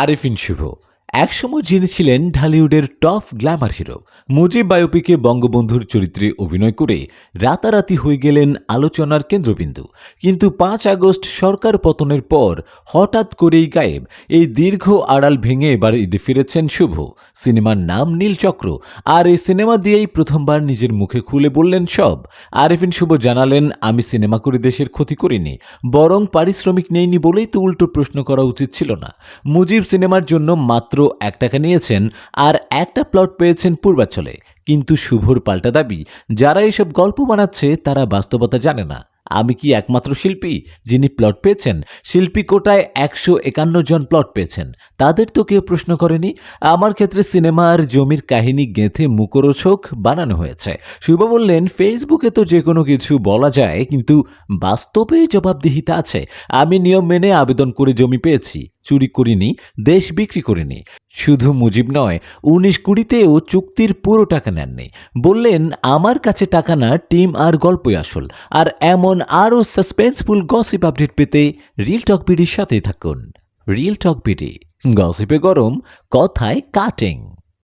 আরিফিন শুভ। একসময় যিনি ছিলেন ঢালিউডের টপ গ্ল্যামার হিরো, মুজিব বায়োপিকে বঙ্গবন্ধুর চরিত্রে অভিনয় করে রাতারাতি হয়ে গেলেন আলোচনার কেন্দ্রবিন্দু। কিন্তু পাঁচ আগস্ট সরকার পতনের পর হঠাৎ করেই গায়েব, এই দীর্ঘ আড়াল ভেঙে এবার ঈদে ফিরেছেন শুভ। সিনেমার নাম নীলচক্র, আর এই সিনেমা দিয়েই প্রথমবার নিজের মুখে খুলে বললেন সব। আরিফিন শুভ জানালেন, আমি সিনেমা করে দেশের ক্ষতি করিনি, বরং পারিশ্রমিক নেইনি বলেই তো উল্টো প্রশ্ন করা উচিত ছিল না। মুজিব সিনেমার জন্য মাত্র এক টাকা নিয়েছেন আর একটা প্লট পেয়েছেন পূর্বাঞ্চলে। কিন্তু শুভর পাল্টা দাবি, যারা এসব গল্প বানাচ্ছে তারা বাস্তবতা জানে না। আমি কি একমাত্র শিল্পী যিনি প্লট পেয়েছেন? শিল্পী কোটায় একশো একান্ন জন প্লট পেয়েছেন। তাদের তো কেউ প্রশ্ন করেনি। আমার ক্ষেত্রে সিনেমার জমির কাহিনী গেঁথে মুখরোচক বানানো হয়েছে। শুভ বললেন ফেসবুকে তো যে কোনো কিছু বলা যায়, কিন্তু বাস্তবে জবাবদিহিতা আছে। আমি নিয়ম মেনে আবেদন করে জমি পেয়েছি, চুরি করিনি, দেশ বিক্রি করিনি। শুধু মুজিব নয়, উনিশ কুড়িতেও চুক্তির পুরো টাকা নেননি। বললেন, আমার কাছে টাকা না, টিম আর গল্পই আসল। আর এমন আরও সাসপেন্সফুল গসিপ আপডেট পেতে রিল টক বিডির সাথেই থাকুন। রিল টক বিডি, গসিপে গরম, কথায় কাটিং।